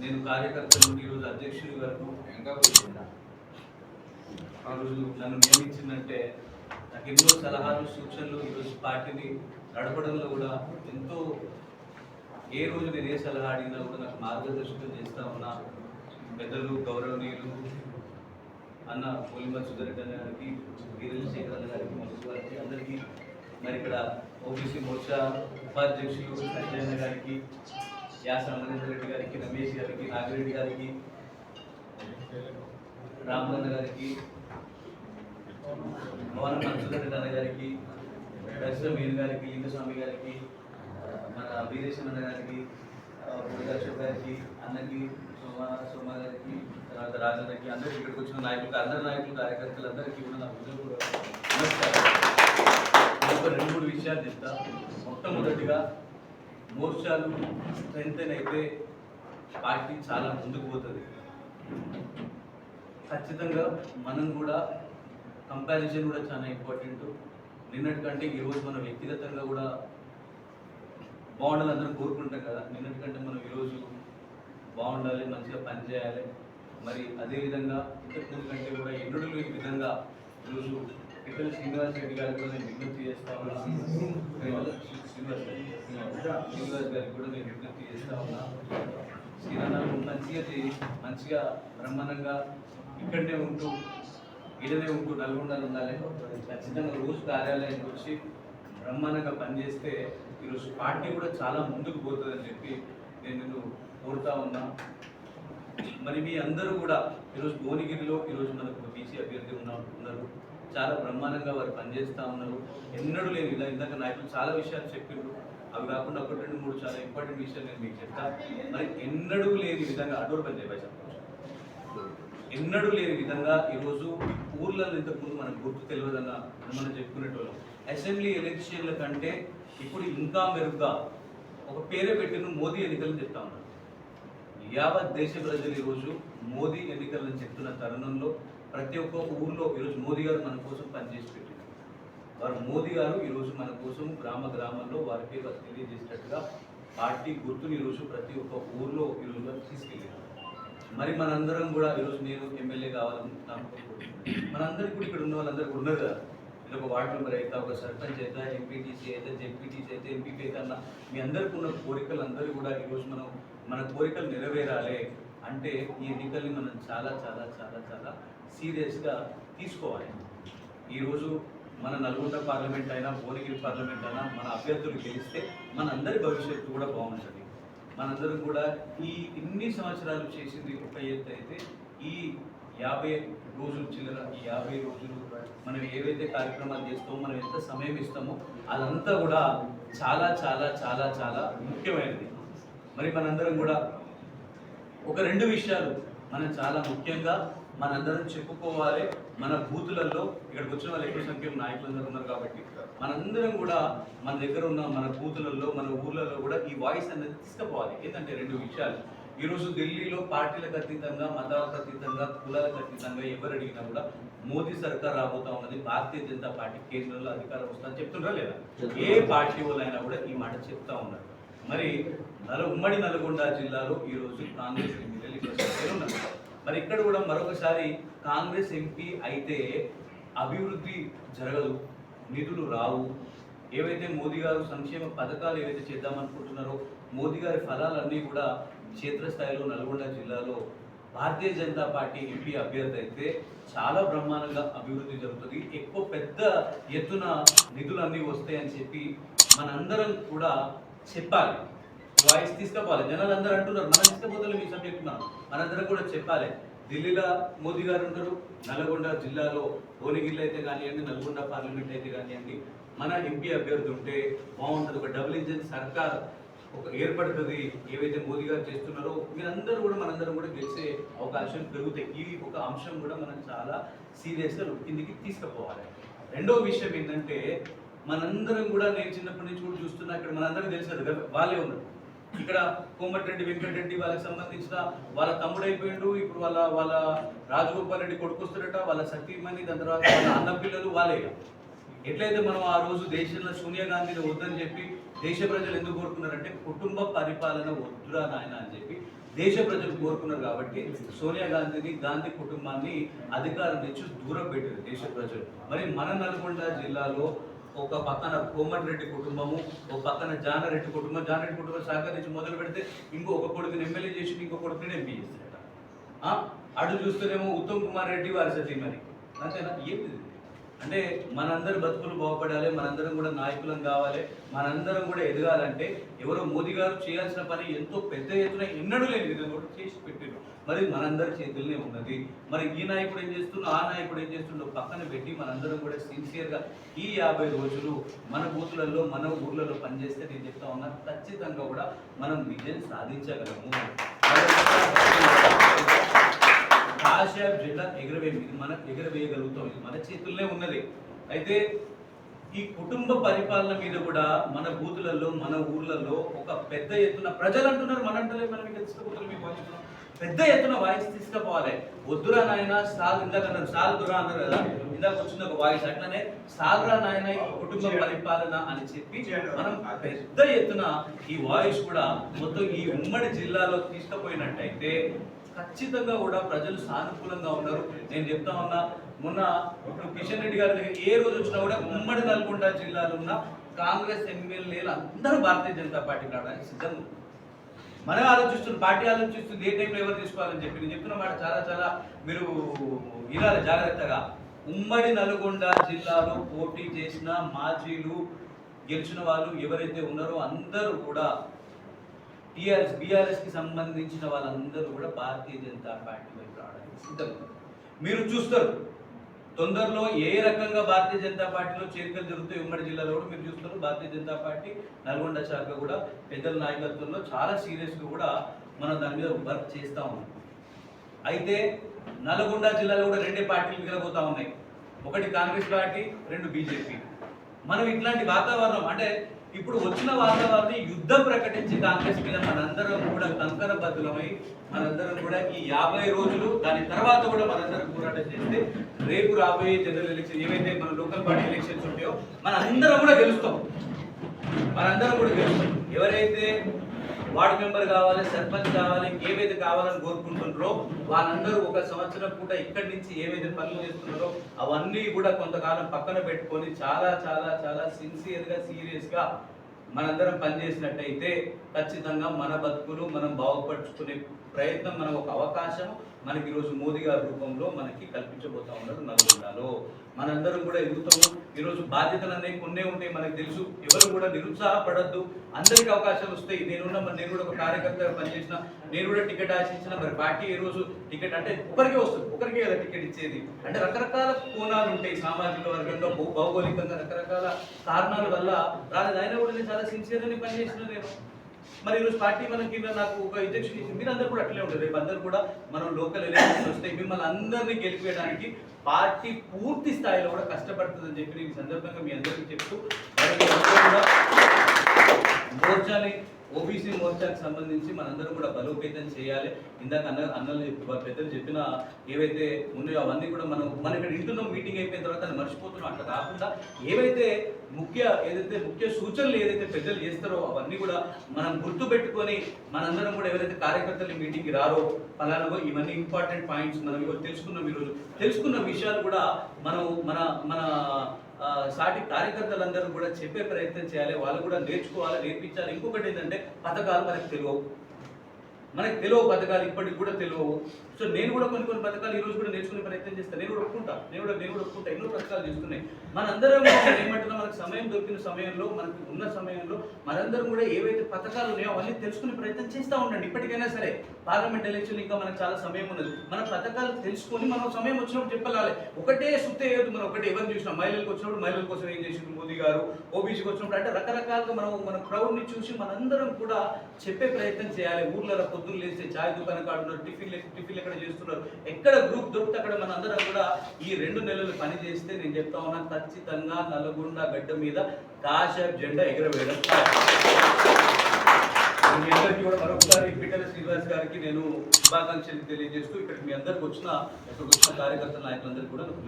నేను కార్యకర్త నుండి ఈరోజు అధ్యక్షుడి వరకు ఇంకా ఆ రోజు నన్ను నియమించిందంటే నాకు ఎన్నో సలహాలు సూచనలు ఈరోజు పార్టీని నడపడంలో కూడా ఎంతో ఏ రోజు నేను ఏ సలహా అడిగినా కూడా నాకు మార్గదర్శకం చేస్తూ ఉన్న. పెద్దలు గౌరవనీయులు అన్న పోలిమ సుధరెడ్డి గారికి గిరిజన శేఖర్ గారికి మనసు గారికి అందరికీ మరి ఇక్కడ ఓబీసీ మోర్చా ఉపాధ్యక్షులు సంజయ్ గారికి యాస రామచంద్ర రెడ్డి గారికి రమేష్ గారికి నాగిరెడ్డి గారికి రామన్న గారికి భవన మనసురెడ్డి అన్న గారికి దర్శన మీన్ గారికి లింగస్వామి గారికి మన వీరేశం అన్న గారికి అశోక్ గారికి అన్నకి సోమ సోమ గారికి తర్వాత రాజన్నకి అందరికి ఇక్కడికి వచ్చిన నాయకులు అందరి నాయకులు కార్యకర్తలు అందరికీ కూడా నా హృదయపూర్వక నమస్కారం నేను ఒక రెండు మూడు విషయాలు చెప్తా మొట్టమొదటిగా మోర్చాలు స్ట్రెంత్ అయితే పార్టీ చాలా ముందుకు పోతుంది. ఖచ్చితంగా మనం కూడా కంపారిజన్ కూడా చాలా ఇంపార్టెంట్. నిన్నటి కంటే ఈరోజు మనం వ్యక్తిగతంగా కూడా బాగుండాలి అందరం కోరుకుంటాం కదా. నిన్నటి కంటే మనం ఈరోజు బాగుండాలి మంచిగా పని చేయాలి. మరి అదేవిధంగా ఇంతకు కంటే కూడా ఎన్నడూ లేని విధంగా ఈరోజు పిల్లలు శ్రీనివాస్ రెడ్డి గారితో నేను విజ్ఞప్తి చేస్తా ఉన్నాను శ్రీనివాస్ గారికి కూడా నేను విజ్ఞప్తి చేస్తా ఉన్నా. శ్రీరామ్ మంచిగా మంచిగా బ్రహ్మాండంగా ఇక్కడనే ఉంటూ ఈడనే ఉంటూ నల్గొండలో ఉండాలి. ఖచ్చితంగా రోజు కార్యాలయానికి వచ్చి బ్రహ్మాండంగా పనిచేస్తే ఈరోజు పార్టీ కూడా చాలా ముందుకు పోతుందని చెప్పి నేను నిన్ను కోరుతా ఉన్నా. మరి మీ అందరూ కూడా ఈరోజు భువనగిరిలో ఈరోజు మనకు బీసీ అభ్యర్థి ఉన్నారు. చాలా బ్రహ్మాండంగా వారు పనిచేస్తూ ఉన్నారు. ఎన్నడూ లేని ఇలా ఇందాక నాయకులు చాలా విషయాలు చెప్పిండ్రు. అవి కాకుండా ఒకటి రెండు మూడు చాలా ఇంపార్టెంట్ విషయాలు నేను మీకు చెప్తా. మరి ఎన్నడూ లేని విధంగా అటోర్ పని చెప్పాలి ఎన్నడూ లేని విధంగా ఈరోజు ఊర్లలో ఇంతకుముందు మనకు గుర్తు తెలియదన్న మనం చెప్పుకునేటోళ్ళం. అసెంబ్లీ ఎలక్షన్ల కంటే ఇప్పుడు ఇంకా మెరుగ్గా ఒక పేరే పెట్టిన మోదీ ఎన్నికలను చెప్తా ఉన్నారు. యావత్ దేశ ప్రజలు ఈరోజు మోదీ ఎన్నికలను చెప్తున్న తరుణంలో ప్రతి ఒక్క ఊర్లో ఈరోజు మోదీ గారు మన కోసం పనిచేసి పెట్టినారు. వారు మోదీ గారు ఈరోజు మన కోసం గ్రామ గ్రామంలో వారి పేరు తెలియజేసినట్టుగా పార్టీ గుర్తుని ఈరోజు ప్రతి ఒక్క ఊర్లో ఈరోజు వారు తీసుకెళ్ళారు మరి మనందరం కూడా ఈరోజు నేను ఎమ్మెల్యే కావాలనుకుంటున్నాను మనందరికీ కూడా ఇక్కడ ఉన్న వాళ్ళందరూ ఉన్నారు కదా. నేను ఒక వార్డు మెంబర్ అయితే ఒక సర్పంచ్ అయితే ఎంపీటీసీ అయితే జెడ్పీటీసీ అయితే ఎంపీపీ అయితే అన్న మీ అందరికీ ఉన్న కోరికలు అందరూ కూడా ఈరోజు మనం మన కోరికలు నెరవేరాలి. అంటే ఈ ఎన్నికల్ని మనం చాలా చాలా చాలా చాలా సీరియస్గా తీసుకోవాలి. ఈరోజు మన నల్గొండ పార్లమెంట్ అయినా భువనగిరి పార్లమెంట్ అయినా మన అభ్యర్థులు గెలిస్తే మన అందరి భవిష్యత్తు కూడా బాగుంటుంది. మనందరం కూడా ఈ ఇన్ని సంవత్సరాలు చేసింది ఒక ఎత్తు అయితే ఈ యాభై రోజులు చిల్లర ఈ యాభై రోజులు మనం ఏవైతే కార్యక్రమాలు చేస్తామో మనం ఎంత సమయం ఇస్తామో అదంతా కూడా చాలా చాలా చాలా చాలా ముఖ్యమైనది. మరి మనందరం కూడా ఒక రెండు విషయాలు. మనం చాలా ముఖ్యంగా మనందరం చెప్పుకోవాలి. మన బూతులలో ఇక్కడికి వచ్చిన వాళ్ళు ఎక్కువ సంఖ్యలో నాయకులందరూ ఉన్నారు కాబట్టి. మనందరం కూడా మన దగ్గర ఉన్న మన బూతులలో మన ఊర్లలో కూడా ఈ వాయిస్ అనేది తీసుకుపోవాలి. ఏంటంటే రెండు విషయాలు. ఈరోజు ఢిల్లీలో పార్టీలకు అతీతంగా మతాలకు అతీతంగా కులాలకు అతీతంగా ఎవరు అడిగినా కూడా మోదీ సర్కార్ రాబోతా ఉన్నది. భారతీయ జనతా పార్టీ కేంద్రంలో అధికారం వస్తుందని చెప్తున్నారా లేదా? ఏ పార్టీ వాళ్ళైనా కూడా ఈ మాట చెప్తా ఉన్నారు. మరి నలు ఉమ్మడి నల్గొండ జిల్లాలో ఈరోజు కాంగ్రెస్ ఎమ్మెల్యేలు ఇక్కడ ఉన్నారు. మరి ఇక్కడ కూడా మరొకసారి కాంగ్రెస్ ఎంపీ అయితే అభివృద్ధి జరగదు నిధులు రావు. ఏవైతే మోదీ గారు సంక్షేమ పథకాలు ఏవైతే చేద్దామనుకుంటున్నారో మోదీ గారి ఫలాలన్నీ కూడా క్షేత్రస్థాయిలో నల్గొండ జిల్లాలో భారతీయ జనతా పార్టీ ఎంపీ అభ్యర్థి అయితే చాలా బ్రహ్మాండంగా అభివృద్ధి జరుగుతుంది. ఎక్కువ పెద్ద ఎత్తున నిధులన్నీ వస్తాయని చెప్పి మనందరం కూడా చెప్పాలి. వాయిస్ తీసుకోవాలి. జనాలు అందరూ అంటున్నారు. మనం తీసుకుపోతలే మీ సబ్జెక్ట్ మనందరం కూడా చెప్పాలి. ఢిల్లీలో మోదీ గారు ఉంటారు. నల్గొండ జిల్లాలో భువనగిరిలో అయితే కానివ్వండి నల్గొండ పార్లమెంట్ అయితే కానివ్వండి మన ఎంపీ అభ్యర్థి ఉంటే బాగుంటుంది. ఒక డబుల్ ఇంజిన్ సర్కార్ ఒక ఏర్పడుతుంది. ఏవైతే మోదీ గారు చేస్తున్నారో మీరందరూ కూడా మనందరం కూడా గెలిచే అవకాశం పెరుగుతాయి. ఈ ఒక అంశం కూడా మనం చాలా సీరియస్గా కిందికి తీసుకుపోవాలి. రెండో విషయం ఏంటంటే మనందరం కూడా నేను చిన్నప్పటి నుంచి కూడా చూస్తున్నా ఇక్కడ మనందరికీ తెలుసు కదా వాళ్ళే ఉన్నారు. ఇక్కడ కోమటిరెడ్డి వెంకటరెడ్డి వాళ్ళకి సంబంధించిన వాళ్ళ తమ్ముడు అయిపోయిండు ఇప్పుడు వాళ్ళ వాళ్ళ రాజగోపాల్ రెడ్డి కొడుకొస్తున్నట వాళ్ళ సతీమణి దాని తర్వాత వాళ్ళ అన్న పిల్లలు వాళ్ళే ఎట్లయితే మనం ఆ రోజు దేశంలో సోనియా గాంధీని వద్దని చెప్పి దేశ ప్రజలు ఎందుకు కోరుకున్నారంటే కుటుంబ పరిపాలన వద్దురా నాయన అని చెప్పి దేశ ప్రజలు కోరుకున్నారు కాబట్టి సోనియా గాంధీని గాంధీ కుటుంబాన్ని అధికారం నుంచి దూరం పెట్టారు దేశ ప్రజలు. మరి మన నల్గొండ జిల్లాలో ఒక పక్కన కోమటిరెడ్డి కుటుంబము ఒక పక్కన జానారెడ్డి కుటుంబం. జానారెడ్డి కుటుంబం సహకరించి మొదలు పెడితే ఇంకో ఒక కొడుకుని ఎమ్మెల్యే చేసి ఇంకో కొడుకుని ఎంపీ చేస్తారట అటు చూస్తేనేమో ఉత్తమ్ కుమార్ రెడ్డి వారి సతీమణి అంతేనా? ఏంటిది అంటే మనందరూ బతుకులు బాగుపడాలి మనందరం కూడా నాయకులం కావాలి మనందరం కూడా ఎదగాలంటే ఎవరో మోదీ గారు చేయాల్సిన పని ఎంతో పెద్ద ఎత్తున ఎన్నడూ లేని విధంగా కూడా చేసి పెట్టారు మరి మనందరి చేతుల్లోనే ఉన్నది. మరి ఈ నాయకుడు ఏం చేస్తుండో ఆ నాయకుడు ఏం చేస్తుండో పక్కన పెట్టి మనందరం కూడా సిన్సియర్గా ఈ యాభై రోజులు మన బూతులలో మన ఊర్లలో పనిచేస్తే నేను చెప్తా ఉన్నా ఖచ్చితంగా కూడా మనం విజయం సాధించగలము. కాశ్యాప్ జెండా ఎగరవే ఇది మనం ఎగరవేయగలుగుతాం. ఇది మన చేతుల్లోనే ఉన్నది. అయితే ఈ కుటుంబ పరిపాలన మీద కూడా మన బూతులలో మన ఊర్లలో ఒక పెద్ద ఎత్తున ప్రజలు అంటున్నారు మన అంటలే మనం ఇంకా తీసుకుపోతారు మీకు పెద్ద ఎత్తున వాయిస్ తీసుకుపోవాలి. వద్దురా నాయన సాల్ ఇందాక అన్నారు సాల్ దురా అన్నారు కదా ఇందాక వచ్చింది ఒక వాయిస్ అట్లనే సాల్రా నాయన కుటుంబ పరిపాలన అని చెప్పి మనం పెద్ద ఎత్తున ఈ వాయిస్ కూడా మొత్తం ఈ ఉమ్మడి జిల్లాలో తీసుకుపోయినట్టయితే ఖచ్చితంగా కూడా ప్రజలు సానుకూలంగా ఉన్నారు. నేను చెప్తా ఉన్నా మొన్న ఇప్పుడు కిషన్ రెడ్డి గారి దగ్గర ఏ రోజు వచ్చినా కూడా ఉమ్మడి నల్గొండ జిల్లాలో ఉన్న కాంగ్రెస్ ఎమ్మెల్యేలు అందరూ భారతీయ జనతా పార్టీ రావడానికి సిద్ధంగా మనం ఆలోచిస్తుంది పార్టీ ఆలోచిస్తుంది. ఏ టైంలో ఎవరు తీసుకోవాలని చెప్పి. నేను చెప్తున్న మాట చాలా చాలా మీరు వినాలి జాగ్రత్తగా. ఉమ్మడి నల్గొండ జిల్లాలో పోటీ చేసిన మాజీలు గెలిచిన వాళ్ళు ఎవరైతే ఉన్నారో అందరూ కూడా టీఆర్ఎస్ బీఆర్ఎస్కి సంబంధించిన వాళ్ళందరూ కూడా భారతీయ జనతా పార్టీ వైపు రావడానికి సిద్ధంగా మీరు చూస్తారు. తొందరలో ఏ రకంగా భారతీయ జనతా పార్టీలో చేరికలు జరుగుతాయి ఉమ్మడి జిల్లాలో కూడా మీరు చూస్తారు. భారతీయ జనతా పార్టీ నల్గొండ శాఖ కూడా పెద్దల నాయకత్వంలో చాలా సీరియస్గా కూడా మనం దాని మీద వర్క్ చేస్తూ ఉన్నాం. అయితే నల్గొండ జిల్లాలో కూడా రెండే పార్టీలు మిగిలిపోతూ ఉన్నాయి. ఒకటి కాంగ్రెస్ పార్టీ రెండు బీజేపీ. మనం ఇట్లాంటి వాతావరణం అంటే ఇప్పుడు వచ్చిన వాతావరణం యుద్ధం ప్రకటించి కాంగ్రెస్ మీద మనందరం కూడా కంకర బద్దులమై మనందరం కూడా ఈ యాభై రోజులు దాని తర్వాత కూడా మనందరం పోరాటం చేస్తే రేపు రాబోయే జనరల్ ఎలక్షన్ ఏవైతే మన లోకల్ పార్టీ ఎలక్షన్స్ ఉంటాయో మనందరం కూడా గెలుస్తాం. మనందరం కూడా గెలుస్తాం. ఎవరైతే వార్డు మెంబర్ కావాలి సర్పంచ్ కావాలి ఏవైతే కావాలని కోరుకుంటున్నారో వాళ్ళందరూ ఒక సంవత్సరం పూట ఇక్కడి నుంచి ఏవైతే పనులు చేస్తున్నారో అవన్నీ కూడా కొంతకాలం పక్కన పెట్టుకొని చాలా చాలా చాలా సిన్సియర్గా సీరియస్గా మనందరం పనిచేసినట్టయితే ఖచ్చితంగా మన బతుకులు మనం బాగుపరుచుకునే ప్రయత్నం మనం ఒక అవకాశం మనకి ఈరోజు మోదీ గారి రూపంలో మనకి కల్పించబోతా ఉన్నారు నల్గొండలో. మనందరం కూడా ఎదుగుతాము. ఈరోజు బాధ్యతలు అనేవి కొన్నే ఉంటాయి మనకు తెలుసు. ఎవరు కూడా నిరుత్సాహపడద్దు. అందరికీ అవకాశాలు వస్తాయి. నేనున్న నేను కూడా ఒక కార్యకర్తగా పనిచేసిన నేను కూడా టికెట్ ఆశించిన మరి పార్టీ ఈ రోజు టికెట్ అంటే ఒకరికే వస్తుంది. ఒకరికే కదా టికెట్ ఇచ్చేది. అంటే రకరకాల కోణాలు ఉంటాయి సామాజిక వర్గంలో భౌగోళికంగా రకరకాల కారణాల వల్ల రాలేదు అయినా కూడా నేను చాలా సిన్సియర్గానే పనిచేసిన నేను. మరి ఈరోజు పార్టీ మనకి నాకు ఒక ఇంజక్షన్ ఇచ్చింది. మీరు అందరూ కూడా అట్లే ఉంటారు రేపు అందరూ కూడా మనం లోకల్ ఎలక్షన్స్ వస్తే మిమ్మల్ని అందరినీ గెలిపేయడానికి పార్టీ పూర్తి స్థాయిలో కూడా కష్టపడుతుందని చెప్పి నేను ఈ సందర్భంగా మీ అందరికీ చెప్తూ కూడా మోర్చాని ఓబీసీ మోర్చాకి సంబంధించి మనందరం కూడా బలోపేతం చేయాలి. ఇందాక అన్న అన్నలు పెద్దలు చెప్పిన ఏవైతే ఉన్నాయో అవన్నీ కూడా మనం మన ఇక్కడ ఇంటున్నాం మీటింగ్ అయిపోయిన తర్వాత మర్చిపోతున్నాం. అట్లా కాకుండా ఏవైతే ముఖ్య ఏదైతే ముఖ్య సూచనలు ఏదైతే పెద్దలు చేస్తారో అవన్నీ కూడా మనం గుర్తుపెట్టుకొని మనందరం కూడా ఎవరైతే కార్యకర్తలు మీటింగ్కి రారో పలానాగో ఇవన్నీ ఇంపార్టెంట్ పాయింట్స్ మనం ఇవాళ తెలుసుకున్నాం ఈరోజు. తెలుసుకున్న విషయాలు కూడా మనం మన మన సాటి కార్యకర్తలందరూ కూడా చెప్పే ప్రయత్నం చేయాలి. వాళ్ళు కూడా నేర్చుకోవాలి నేర్పించాలి. ఇంకొకటి ఏంటంటే పథకాలు మనకు తెలియవు. మనకు తెలియవు పథకాలు ఇప్పటికి కూడా తెలియవు. సో నేను కూడా కొన్ని కొన్ని పథకాలు ఈ రోజు కూడా నేర్చుకునే ప్రయత్నం చేస్తాను. నేను కూడా ఒప్పుకుంటా. నేను కూడా నేను కూడా ఒప్పుకుంటా. ఎన్నో పథకాలు చేస్తున్నాయి. మనందరం ఏమంటున్నా మనకు సమయం దొరికిన సమయంలో మనకు ఉన్న సమయంలో మనందరం కూడా ఏవైతే పథకాలు ఉన్నాయో అవన్నీ తెలుసుకునే ప్రయత్నం చేస్తూ ఉండండి. ఇప్పటికైనా సరే పార్లమెంట్ ఎలక్షన్ ఇంకా మనకు చాలా సమయం ఉన్నది. మన పథకాలు తెలుసుకొని మనం సమయం వచ్చినప్పుడు చెప్పాలి ఒకటే సుత్తే ఏది? మనం ఒకటే ఎవరు చూసినాం? మహిళలకు వచ్చినప్పుడు మహిళల కోసం ఏం చేసింది మోదీ గారు? ఓబీసీకి వచ్చినప్పుడు అంటే రకరకాలుగా మనం మన క్రౌడ్ని చూసి మనందరం కూడా చెప్పే ప్రయత్నం చేయాలి. ఊర్లలో పొద్దున్న లేస్తే చాయ్ దుకాణం కాడున్నారు టిఫిన్ టిఫిన్ ఎక్కడ చేస్తున్నారు ఎక్కడ గ్రూప్ దొరికితే అక్కడ మన అందరం కూడా ఈ రెండు నెలలు పని చేస్తే నేను చెప్తా ఉన్నా ఖచ్చితంగా నల్గొండ గడ్డ మీద కాషాయ్ జెండా ఎగరవేయడం. మీ అందరికీ కూడా మరొకసారి పిట్టల శ్రీనివాస్ గారికి నేను శుభాకాంక్షలు తెలియజేస్తూ ఇక్కడ మీ అందరికి వచ్చిన ఇక్కడికి వచ్చిన కార్యకర్త నాయకులందరికీ కూడా నాకు